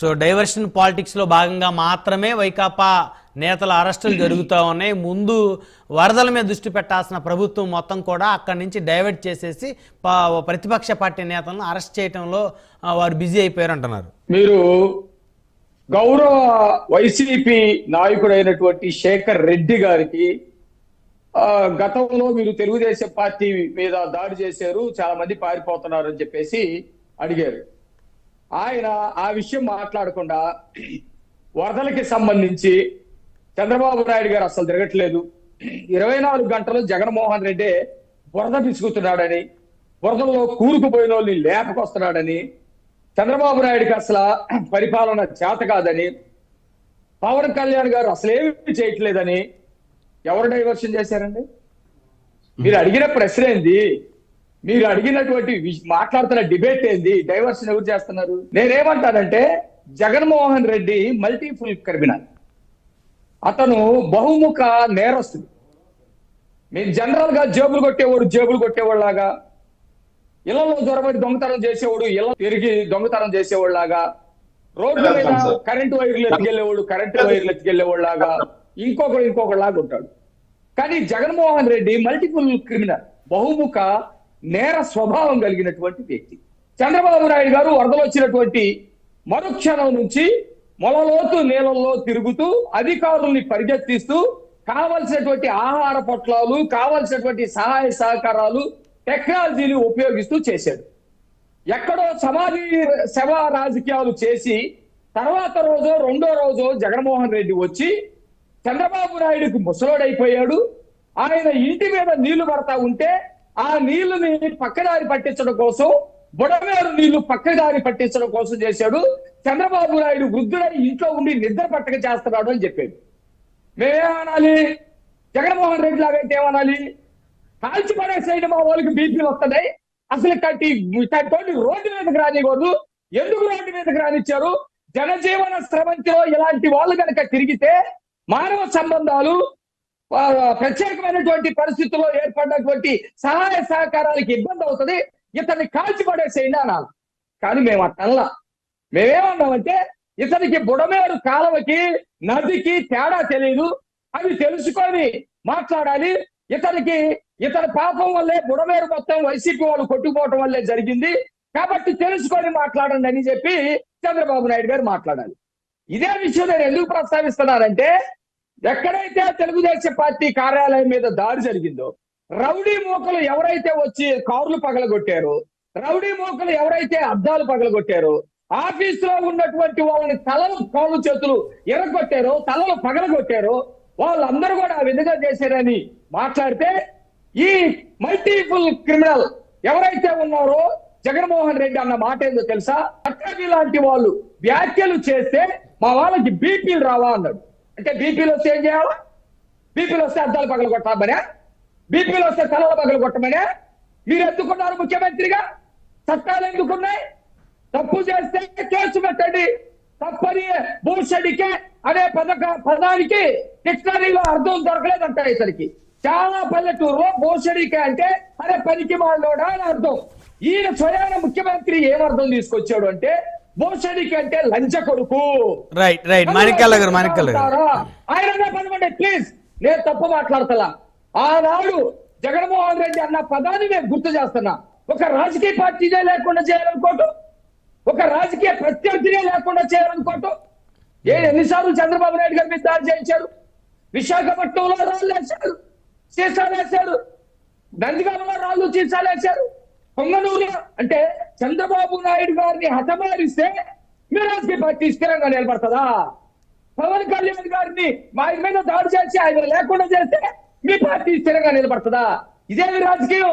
So diversion పాలిటిక్స్లో భాగంగా మాత్రమే వైకాపా నేతల అరెస్టులు జరుగుతూ ఉన్నాయి. ముందు వరదల మీద దృష్టి పెట్టాల్సిన ప్రభుత్వం మొత్తం కూడా అక్కడి నుంచి డైవర్ట్ చేసేసి ప్రతిపక్ష పార్టీ నేతలను అరెస్ట్ చేయడంలో వారు బిజీ అయిపోయారు అంటున్నారు మీరు గౌరవ వైసీపీ నాయకుడైనటువంటి శేఖర్ రెడ్డి గారికి గతంలో మీరు తెలుగుదేశం పార్టీ మీద దాడి చేశారు చాలా మంది పారిపోతున్నారు అని చెప్పేసి అడిగారు. ఆయన ఆ విషయం మాట్లాడకుండా వరదలకి సంబంధించి చంద్రబాబు నాయుడు గారు అసలు తిరగట్లేదు. ఇరవై నాలుగు గంటలు జగన్మోహన్ రెడ్డి వరద పిసుకుతున్నాడని వరదల్లో కూరుకుపోయిన వాళ్ళని లేపకొస్తున్నాడని చంద్రబాబు నాయుడికి అసలు పరిపాలన చేత కాదని పవన్ కళ్యాణ్ గారు అసలేమి చేయట్లేదని ఎవరు డైవర్షన్ చేశారండి? మీరు అడిగిన ప్రశ్న ఏంది? మీరు అడిగినటువంటి మాట్లాడుతున్న డిబేట్ ఏంది? డైవర్షన్ ఎవరు చేస్తున్నారు? నేనేమంటానంటే జగన్మోహన్ రెడ్డి మల్టీఫుల్ క్రిమినల్. అతను బహుముఖ నేరస్తుడు. మీరు జనరల్గా జేబులు కొట్టేవాడు జేబులు కొట్టేవాళ్ళలాగా. ఇళ్ళలో దొరబడి దొంగతనం చేసేవాడు ఇళ్ళ తిరిగి దొంగతనం చేసేవాళ్ళలాగా. రోడ్ల మీద కరెంటు వైర్లు ఎత్తుకెళ్ళేవాడు కరెంటు వైర్లు ఎత్తుకెళ్ళేవాళ్ళలాగా ఇంకొకడు ఇంకొకళ్ళలాగా ఉంటాడు. కానీ జగన్మోహన్ రెడ్డి మల్టిపుల్ క్రిమినల్. బహుముఖ నేర స్వభావం కలిగినటువంటి వ్యక్తి. చంద్రబాబు నాయుడు గారు వరదలు వచ్చినటువంటి మరుక్షణం నుంచి మొలలోతు నీళ్ళల్లో తిరుగుతూ అధికారుల్ని పరిగెత్తిస్తూ కావలసినటువంటి ఆహార పొట్లాలు కావలసినటువంటి సహాయ సహకారాలు టెక్నాలజీని ఉపయోగిస్తూ చేశాడు. ఎక్కడో సమాధి శవ రాజకీయాలు చేసి తర్వాత రోజు రెండో రోజు జగన్మోహన్ రెడ్డి వచ్చి చంద్రబాబు నాయుడుకి ముసలోడైపోయాడు. ఆయన ఇంటి మీద నీళ్ళు పడతా ఉంటే ఆ నీళ్ళుని పక్కదారి పట్టించడం కోసం బుడమేరు నీళ్ళు పక్కదారి పట్టించడం కోసం చేశాడు. చంద్రబాబు నాయుడు వృద్ధుడై ఇంట్లో ఉండి నిద్ర పట్టక చేస్తున్నాడు అని చెప్పాడు. మేమేమనాలి? జగన్మోహన్ రెడ్డి లాగైతే ఏమనాలి? కాల్చి పడేసేయండి మా వాళ్ళకి బీపీలు వస్తున్నాయి అసలు కట్టి కట్టి రోడ్డు మీదకి రానివ్వదు ఎందుకు రోడ్డు మీదకి రానిచ్చారు? జనజీవన స్రవంతిలో ఇలాంటి వాళ్ళు కనుక తిరిగితే మానవ సంబంధాలు ప్రత్యేకమైనటువంటి పరిస్థితుల్లో ఏర్పడినటువంటి సహాయ సహకారాలకి ఇబ్బంది అవుతుంది. ఇతన్ని కాల్చి పడేసేయండి అనాలి కానీ మేము అట్టల్లా మేమేమన్నామంటే ఇతనికి బుడమేరు కాలువకి నదికి తేడా తెలియదు అవి తెలుసుకొని మాట్లాడాలి. ఇతనికి ఇతని పాపం వల్లే బుడమేరు మొత్తం వైసీపీ వాళ్ళు కొట్టుకుపోవటం వల్లే జరిగింది. కాబట్టి తెలుసుకొని మాట్లాడండి అని చెప్పి చంద్రబాబు నాయుడు గారు మాట్లాడాలి ఇదే విషయం నేను ఎందుకు ప్రస్తావిస్తున్నానంటే ఎక్కడైతే తెలుగుదేశం పార్టీ కార్యాలయం మీద దాడి జరిగిందో రౌడీ మూకలు ఎవరైతే వచ్చి కార్లు పగలగొట్టారో రౌడీ మూకలు ఎవరైతే అద్దాలు పగలగొట్టారో ఆఫీసులో ఉన్నటువంటి వాళ్ళని తలలు కాళ్ళు చేతులు ఎరగొట్టారో తలలు పగలగొట్టారో వాళ్ళందరూ కూడా ఆ విధంగా చేశారని మాట్లాడితే ఈ మల్టీపుల్ క్రిమినల్ ఎవరైతే ఉన్నారో జగన్మోహన్ రెడ్డి అన్న మాట ఏందో తెలుసా? అట్లాగే లాంటి వాళ్ళు వ్యాఖ్యలు చేస్తే మా వాళ్ళకి బీపీలు రావా అన్నాడు. అంటే బీపీలు వస్తే ఏం చేయాలా బీపీలు వస్తే అద్దాలు పగలు కొట్టామనే? బీపీలు వస్తే తలల పగలు కొట్టమనే? మీరు ఎత్తుకున్నారు ముఖ్యమంత్రిగా? చట్టాలు ఎందుకున్నాయి? తప్పు చేస్తే కేసు పెట్టండి. తప్పని భూషణికే అనే పదక పదానికి డిక్షనరీలో అర్థం దొరకలేదంట ఇతనికి. చాలా పల్లెటూరులో భూషణికే అంటే అరే పనికి మాలోడా అని అర్థం. ఈయన స్వయాన ముఖ్యమంత్రి ఏమర్థం తీసుకొచ్చాడు అంటే భూషడికి అంటే లంచ కొడుకు. రైట్ రైట్ మాణిక్యాల గారు మాణిక్యాల గారు? ఆయన ప్లీజ్ నేను తప్పు మాట్లాడతలా. ఆనాడు జగన్మోహన్ రెడ్డి అన్న పదాన్ని నేను గుర్తు చేస్తున్నా. ఒక రాజకీయ పార్టీనే లేకుండా చేయాలనుకోవటం ఒక రాజకీయ ప్రత్యర్థినే లేకుండా చేయాలనుకోవటం ఏ ఎన్నిసార్లు చంద్రబాబు నాయుడు గారి మీద దాడి చేయించారు. విశాఖపట్నంలో రాళ్ళు వేశారు. సీసాలు వేశారు. నందిగామలో రాళ్ళు సీసాలు వేశారు. పొంగనూరు అంటే చంద్రబాబు నాయుడు గారిని హతమారిస్తే మీ రాజకీయ పార్టీ స్థిరంగా నిలబడుతుందా పవన్ కళ్యాణ్ గారిని మా మీద దాడి చేసి ఆయన లేకుండా చేస్తే మీ పార్టీ స్థిరంగా నిలబడుతుందా? ఇదే మీ రాజకీయం.